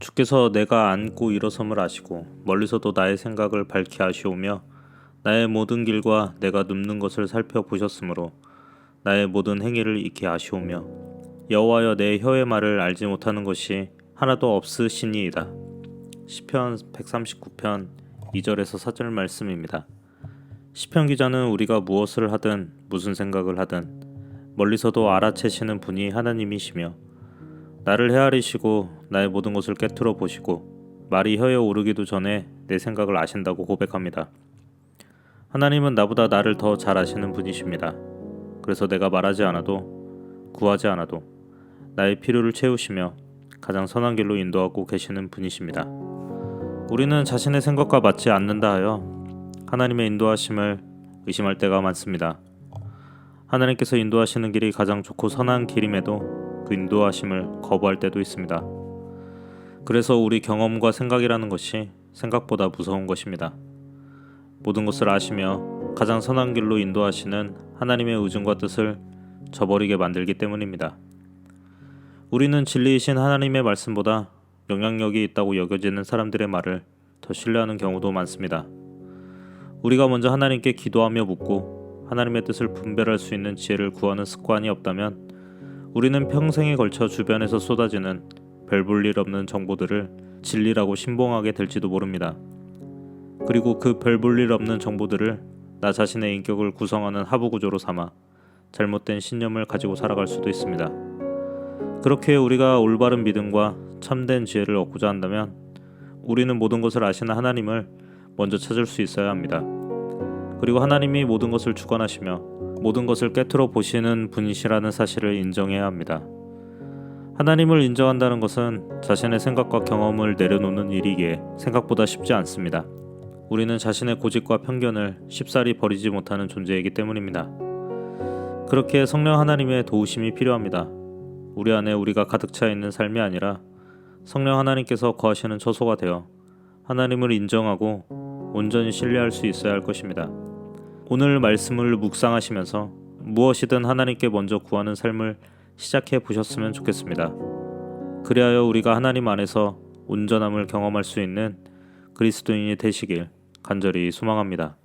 주께서 내가 앉고 일어섬을 아시고 멀리서도 나의 생각을 밝히 아시오며 나의 모든 길과 내가 눕는 것을 살펴보셨으므로 나의 모든 행위를 익히 아시오며 여호와여 내 혀의 말을 알지 못하는 것이 하나도 없으시니이다. 시편 139편 2절에서 4절 말씀입니다. 시편 기자는 우리가 무엇을 하든 무슨 생각을 하든 멀리서도 알아채시는 분이 하나님이시며 나를 헤아리시고 나의 모든 것을 꿰뚫어 보시고 말이 혀에 오르기도 전에 내 생각을 아신다고 고백합니다. 하나님은 나보다 나를 더 잘 아시는 분이십니다. 그래서 내가 말하지 않아도 구하지 않아도 나의 필요를 채우시며 가장 선한 길로 인도하고 계시는 분이십니다. 우리는 자신의 생각과 맞지 않는다 하여 하나님의 인도하심을 의심할 때가 많습니다. 하나님께서 인도하시는 길이 가장 좋고 선한 길임에도 그 인도하심을 거부할 때도 있습니다. 그래서 우리 경험과 생각이라는 것이 생각보다 무서운 것입니다. 모든 것을 아시며 가장 선한 길로 인도하시는 하나님의 의중과 뜻을 저버리게 만들기 때문입니다. 우리는 진리이신 하나님의 말씀보다 영향력이 있다고 여겨지는 사람들의 말을 더 신뢰하는 경우도 많습니다. 우리가 먼저 하나님께 기도하며 묻고 하나님의 뜻을 분별할 수 있는 지혜를 구하는 습관이 없다면 우리는 평생에 걸쳐 주변에서 쏟아지는 별 볼 일 없는 정보들을 진리라고 신봉하게 될지도 모릅니다. 그리고 그 별 볼 일 없는 정보들을 나 자신의 인격을 구성하는 하부 구조로 삼아 잘못된 신념을 가지고 살아갈 수도 있습니다. 그렇게 우리가 올바른 믿음과 참된 지혜를 얻고자 한다면 우리는 모든 것을 아시는 하나님을 먼저 찾을 수 있어야 합니다. 그리고 하나님이 모든 것을 주관하시며 모든 것을 꿰뚫어 보시는 분이시라는 사실을 인정해야 합니다. 하나님을 인정한다는 것은 자신의 생각과 경험을 내려놓는 일이기에 생각보다 쉽지 않습니다. 우리는 자신의 고집과 편견을 쉽사리 버리지 못하는 존재이기 때문입니다. 그렇게 성령 하나님의 도우심이 필요합니다. 우리 안에 우리가 가득 차 있는 삶이 아니라 성령 하나님께서 거하시는 처소가 되어 하나님을 인정하고 온전히 신뢰할 수 있어야 할 것입니다. 오늘 말씀을 묵상하시면서 무엇이든 하나님께 먼저 구하는 삶을 시작해 보셨으면 좋겠습니다. 그리하여 우리가 하나님 안에서 온전함을 경험할 수 있는 그리스도인이 되시길 간절히 소망합니다.